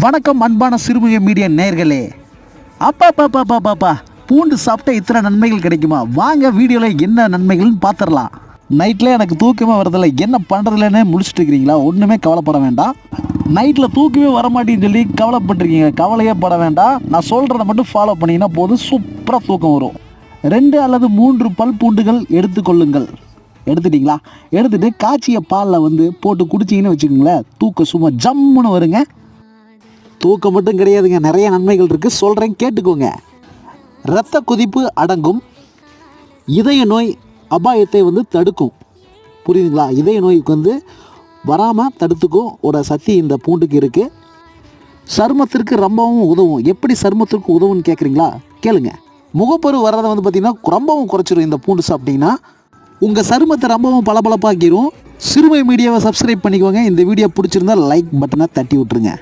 வணக்கம் அன்பான சிறுமுக மீடியா நேர்களே அப்பா பாப்பா பாப்பா பூண்டு சாப்பிட்டா இத்தனை நன்மைகள் கிடைக்குமா? வாங்க வீடியோவில் என்ன நன்மைகள்னு பார்த்துடலாம் நைட்டில் எனக்கு தூக்கமே வரதில்லை. என்ன பண்ணுறதுலன்னு முடிச்சுட்டு இருக்கிறீங்களா? ஒன்றுமே கவலைப்பட வேண்டாம். நைட்டில் தூக்கமே வர மாட்டேன்னு சொல்லி கவலைப்பட்டுருக்கீங்க. கவலையே பட வேண்டாம். நான் சொல்கிறத மட்டும் ஃபாலோ பண்ணிங்கன்னா போதும். சூப்பராக தூக்கம் வரும். ரெண்டு அல்லது மூன்று பல் பூண்டுகள் எடுத்துக்கொள்ளுங்கள் எடுத்துட்டிங்களா? எடுத்துட்டு காய்ச்சிய பாலில் வந்து போட்டு குடிச்சிங்கன்னு வச்சுக்கோங்களேன். தூக்கம் சும்மா ஜம்முன்னு வருங்க. தூக்கம் மட்டும் கிடையாதுங்க. நிறைய நன்மைகள் இருக்குது சொல்கிறேன் கேட்டுக்கோங்க. இரத்த கொதிப்பு அடங்கும். இதய நோய் அபாயத்தை வந்து தடுக்கும். புரியுதுங்களா? இதய நோய்க்கு வந்து வராமல் தடுத்துக்கும் ஒரு சக்தி இந்த பூண்டுக்கு இருக்குது சருமத்திற்கு ரொம்பவும் உதவும். எப்படி சருமத்திற்கு உதவும்னு கேட்குறீங்களா கேளுங்க. முகப்பரு வர்றதை வந்து பார்த்திங்கன்னா ரொம்பவும் குறைச்சிரும் இந்த பூண்டு சாப்பிட்டீங்கன்னா. உங்கள் சருமத்தை ரொம்பவும் பளபளப்பாக்கிடும் சிறுமை மீடியாவை சப்ஸ்கிரைப் பண்ணிக்கோங்க. இந்த வீடியோ பிடிச்சிருந்தா லைக் பட்டனை தட்டி விட்டுருங்க.